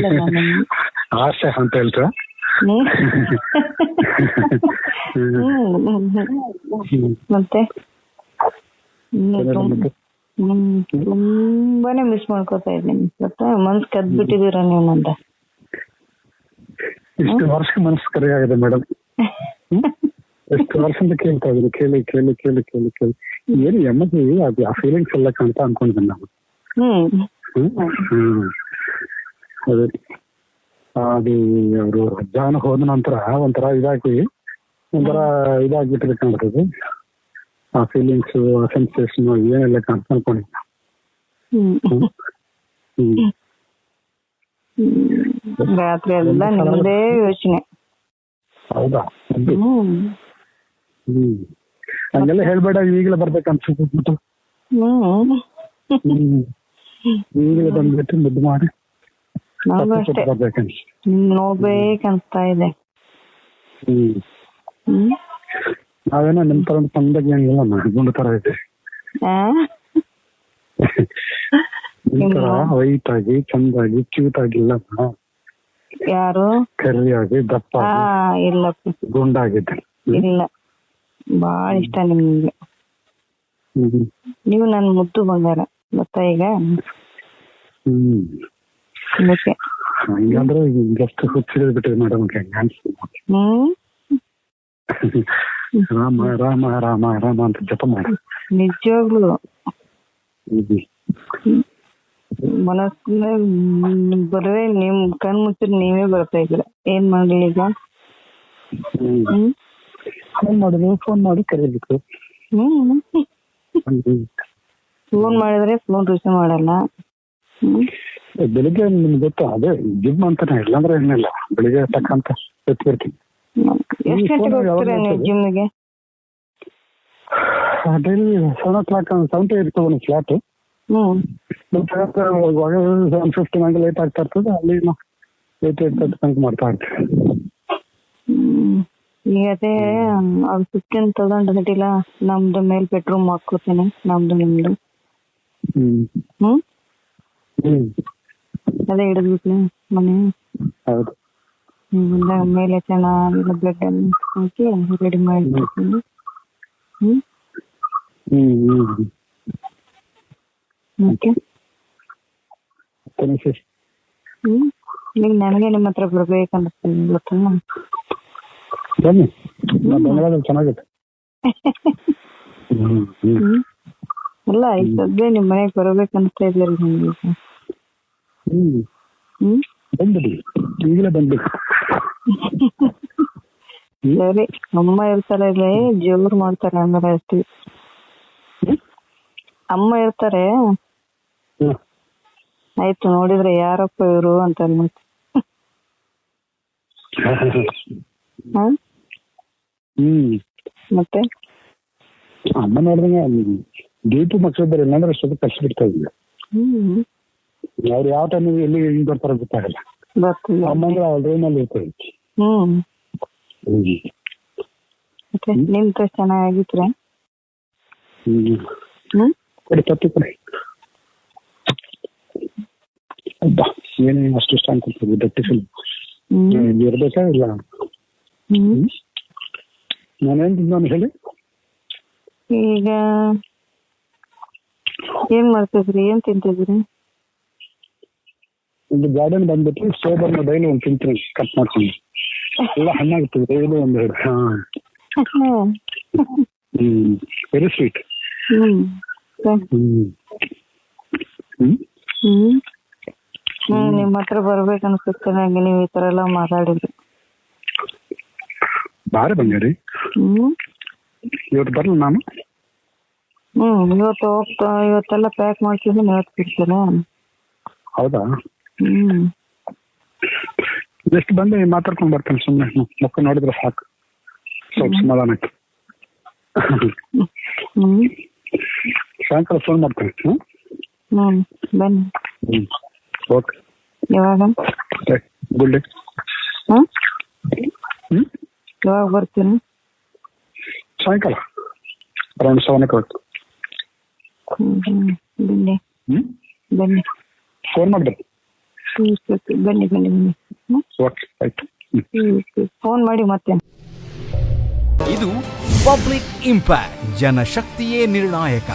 ಆಸೆ ಅಂತ ಹೇಳ್ತಾ. ಮತ್ತೆ? ತುಂಬಾನೇ ಮಿಸ್ ಮಾಡ್ಕೋತಾ ಇದ್ದೀನಿ. ಗೊತ್ತಾ ಮನ್ಸ್ ಕದ್ಬಿಟ್ಟಿದೀರ ನೀವು ನಂದ? ಇಷ್ಟು ವರ್ಷ ಮನಸ್ಸು ಕರೆ ಆಗಿದೆ ಮೇಡಮ್ ಎಷ್ಟು ವರ್ಷದಿಂದ ಕೇಳ್ತಾ ಇದ್ದೀನಿ. ಕೇಳಿ ಕೇಳಿ ಕೇಳಿ ಕೇಳಿ ಕೇಳಿ. ಏನು ಎಮ್ಮದಿ? ಅದು ಆ ಫೀಲಿಂಗ್ಸ್ ಎಲ್ಲ ಕಾಣ್ತಾ ಅನ್ಕೊಂಡಿದ್ದೀನಿ ಹ್ಮ್? ಹ್ಮ್. ಅದೇ ಅದು ಅವರು ಜಾನ ಹೋದ ನಂತರ ಒಂಥರ ಇದಾಗಿ ಒಂಥರ ಇದಾಗ್ಬಿಟ್ಟಿದೆ ಕಾಣ್ತದೆ ಆ ಫೀಲಿಂಗ್ಸ್ ಆ ಸೆನ್ಸೇಷನ್ ಏನೆಲ್ಲ ಕಾಣ್ತಾ ಅನ್ಕೊಂಡಿದ್ದೆ. ರಾತ್ರಿ ಎಲ್ಲ ನಿಮ್ದೇ ಯೋಚನೆ. ಹೌದಾ. ಹ್ಮ್. ಹಂಗೆಲ್ಲ ಹೇಳ್ಬೇಡ ಈಗಲೇ ಬರ್ಬೇಕು ಅನ್ಸುತ್ತೆ ಈಗಲೇ ಬಂದ್ಬಿಟ್ಟು ಮುದ್ದು ಮಾಡಿ. ಅಷ್ಟೇ. ಬರ್ಬೇಕಂತ ಇದೆ. ನಾವೇನೋ ನಿಮ್ ತರ ತಂದಾಗ ಏನಿಲ್ಲ ಗುಂಡು ತರ ಇದೆ. ಆ? ನಿಮ್ ತರ ವೈಟ್ ಆಗಿ ಚಂದಾಗಿ ಕ್ಯೂಟ್ ಆಗಿಲ್ಲ ಯಾರು? ಕರಿಯಾಗಿ ದಪ್ಪ ಇಲ್ಲ. ಗುಂಡಾಗಿದ್ದೆ. ಇಲ್ಲ. ಬಾಳ ಇಷ್ಟ ನಿಮ್ಗೆ. ನೀವು ನನ್ ಮುದ್ದು ಬಂಗಾರ. ಗೊತ್ತಾ ಈಗ? ಹ್ಮ್. ಅದಕ್ಕೆ ಹಂಗಂದ್ರೆ ಜಸ್ಟ್ ಹುಚ್ಚಿಡಿದ್ ಬಿಟ್ಟಿದೆ ಮೇಡಮ್ ಹ್ಮ್ ರಾಮ ರಾಮ ರಾಮ ರಾಮ ಅಂತ ಜಪ ಮಾಡಿ ನಿಜವಾಗ್ಲು ಹ್ಮ್ ಮನಸ್ಸಿನ ಬರೇ ನಿಮ್ ಕಣ್ ಮುಚ್ಚಿದ್ರೆ ನೀವೇ ಬರ್ತಾ ಇದ್ದೀರ ಏನ್ ಮಾಡ್ಲಿ ಈಗ ಹ್ಮ್ ಹ್ಮ್ ಫೋನ್ ಮಾಡಿದ್ರು ಫೋನ್ ಮಾಡಿ ಕರೀಬೇಕು ಹ್ಮ್ ಹ್ಮ್. ಫೋನ್ ಮಾಡಿದ್ರೆ ಫೋನ್ ರಿಸೀವ್ ಮಾಡಲ್ಲ ಹ್ಮ್ ಬೆಳಿಗ್ಗೆ ನಿಮ್ಗೆ ಗೊತ್ತಾ ಅದೇ ಜಿಮ್ ಅಂತಾನೆ ಇಲ್ಲಾಂದ್ರೆ ಏನಿಲ್ಲ. ಬೆಳಿಗ್ಗೆ ತಕ್ಕಂತ ಬರ್ತದೆ? ಜಿಮ್ಗೆ? Daily seven o'clock seven to ಇರ್ತದೆ ಒಂದು ಫ್ಲಾಟ್ ಸೆವೆನ್ ಫಿಫ್ಟಿ ನಂಗೆ ಲೇಟ್ ಆಗ್ತಾ ಇರ್ತದೆ ಅಲ್ಲಿ ಏಟ್ ಏಟ್ ತರ್ಟಿ ತನಕ ಮಾಡ್ತಾ ಇರ್ತೀವಿ. ಈಗ ಅದೇ ಅದು ಫಿಫ್ಟೀನ್ ತೌಸಂಡ್ ಅದಿಲ್ಲ ನಮ್ದು ಮೇಲ್ ಬೆಡ್ರೂಮ್ ಹಾಕೋತೀನಿ ನಮ್ದು ನಿಮ್ದು. ಹ್ಮ್? ಹ್ಮ್. ಹ್ಮ್ ಅದೇ ಹಿಡಿದ್ಬಿಟ್ಲಿ ಮನೆ ಹೌದು ಹ್ಮ್ ಮೇಲೆ ಚೆನ್ನಾಗಿ ಬೆಡ್ ಅನ್ನು ಹಾಕಿ ರೆಡಿ ಮಾಡಿರ್ತೀನಿ ಹ್ಮ್ ಹ್ಮ್ ಹ್ಮ್ ಹ್ಮ್ ಮತ್ತೆ ಮತ್ತೆ ವಿಶೇಷ? ಹ್ಮ್ ಈಗ ನನಗೆ ನಿಮ್ಮ ಹತ್ರ ಬರ್ಬೇಕನ್ನಿಸ್ತೀನಿ ಗೊತ್ತಾ ಬನ್ನಿ ನಮ್ಮ ಬೆಂಗಳೂರಲ್ಲಿ ಚೆನ್ನಾಗಿದೆ ಹ್ಮ್ ಹ್ಮ್ ಹ್ಮ್ ಅಲ್ಲ ಈಗ ಸದ್ಯ ನಿಮ್ ಮನೆಗ್ ಬರ್ಬೇಕನ್ನಿಸ್ತಾ ಇದ್ದೀರಿ ನಿಮ್ಗೆ ಈಗ. ಹ್ಮ್? ಹ್ಮ್ ಬಂದ್ಬಿಡಿ. ಈಗಲೇ ಬಂದ್ಬಿಡಿ. ಸರಿ ಅಮ್ಮ ಇರ್ತಾರೆ ಇಲ್ಲಿ ಜೋರ್ ಮಾಡ್ತಾರೆ ಅಂದ್ರೆ ಅಷ್ಟೇ. ಅಮ್ಮ ಇರ್ತಾರೆ ಆಯ್ತು ನೋಡಿದ್ರೆ ಯಾರಪ್ಪ ಇವರು ಅಂತ ಹ್ಮ್. ಮತ್ತೆ? ಅಮ್ಮ ನೋಡಿದಂಗೆ ದೀಪು ಮಕ್ಕಳು ಇದ್ದಾರೆ ಇಲ್ಲಾಂದ್ರೆ ಸ್ವಲ್ಪ ಕಷ್ಟ ಬಿಡ್ತಾ ಇದ್ದೀನಿ ಹ್ಮ್. ಅವ್ರು ಯಾವ ಟೈಮ್ ಎಲ್ಲಿ ಹಿಂಗ್ ಬರ್ತಾರ ಗೊತ್ತಾಗಲ್ಲ. ಬರ್ತೀನಿ ಅಮ್ಮ ಅಂದ್ರೆ ಅವ್ರ ರೂಮಲ್ಲಿ ಇರ್ತಾರೆ ಹ್ಮ್. ನಿಮ್ ಡ್ರೆಸ್ ಚೆನ್ನಾಗಿದ್ರೆ? ಹ್ಮ್. ಹ್ಮ್? ಕೊಡಿ ತಪ್ಪಿ ಕೊಡಿ. ಅಬ್ಬಾ ಏನೇನು ಅಷ್ಟು ಇಷ್ಟ ಅನ್ಕೊಳ್ತೀವಿ ಫಿಲ್ಮ್ ಹ್ಮ್. ಇರ್ಬೇಕಾ ಇಲ್ಲ? ನಾನೇನ್ ನಾನು ಹೇಳಿ? ಈಗ ಏನ್ ಮಾಡ್ತಿದ್ರಿ ಏನ್ ತಿಂತಿದ್ರಿ? ಒಂದು ಗಾರ್ಡನ್ ಬಂದ್ಬಿಟ್ಟು ಸೋಬರ್ ಡೈಲಿ ಒಂದು ತಿಂತೀನಿ ಕಟ್ ಮಾಡ್ಕೊಂಡು. ಎಲ್ಲ ಹಣ್ಣಾಗ್ತದೆ ಡೈಲಿ ಒಂದೆರಡು ಹಾ. ಹ್ಮ್ ವೆರಿ ಸ್ವೀಟ್ ಹ್ಮ್. ನಿಮ್ಮ ಹತ್ರ ಬರ್ಬೇಕು ಅನ್ಸುತ್ತೆ ನಂಗೆ ನೀವು ಈ ತರ ಎಲ್ಲ ಮಾತಾಡಿದ್ರಿ. ಬಾರಿ ಹ್ಮ್. ಇವತ್ತು ಬರಲ್ಲ ನಾನು? ಹ್ಮ್ ಇವತ್ತು ಹೋಗ್ತಾ ಇವತ್ತೆಲ್ಲ ಪ್ಯಾಕ್ ಮಾಡ್ತಿದ್ದೀನಿ ಇವತ್ತು ಬಿಡ್ತೇನೆ ಹೌದಾ? ಹ್ಮ್. ಎಷ್ಟು ಬಂದು ಮಾತಾಡ್ಕೊಂಡು ಬರ್ತೇನೆ ಸುಮ್ಮನೆ ಮಕ್ಕ ನೋಡಿದ್ರೆ ಸಾಕು. ಸ್ವಲ್ಪ ಸಮಾಧಾನಕ್ಕೆ ಹ್ಮ್. ಸಾಯಂಕಾಲ ಫೋನ್ ಮಾಡ್ತೇನೆ. ಹ್ಮ್? ಹ್ಮ್. ಬನ್ನಿ. ಹ್ಮ್. ಓಕೆ ಯಾವಾಗ? Good day. ಹ್ಮ್ ಹ್ಮ್? ಯಾವಾಗ ಬರ್ತೀನಿ? ಸಾಯಂಕಾಲ. ಅರೌಂಡ್ ಸೆವೆನ್ ಓ ಕ್ಲಾಕ್ ಹ್ಮ್ ಹ್ಮ್. ಬನ್ನಿ. ಹ್ಮ್? ಬನ್ನಿ. ಫೋನ್ ಮಾಡ್ಬೇಕು ಓಕೆ ಓಕೆ ಬನ್ನಿ ಬನ್ನಿ ಬನ್ನಿ ಹ್ಮ್? ಫೋನ್ ಮಾಡಿ ಮತ್ತೆ ಇದು ಪಬ್ಲಿಕ್ ಇಂಪ್ಯಾಕ್ಟ್ ಜನಶಕ್ತಿಯೇ ನಿರ್ಣಾಯಕ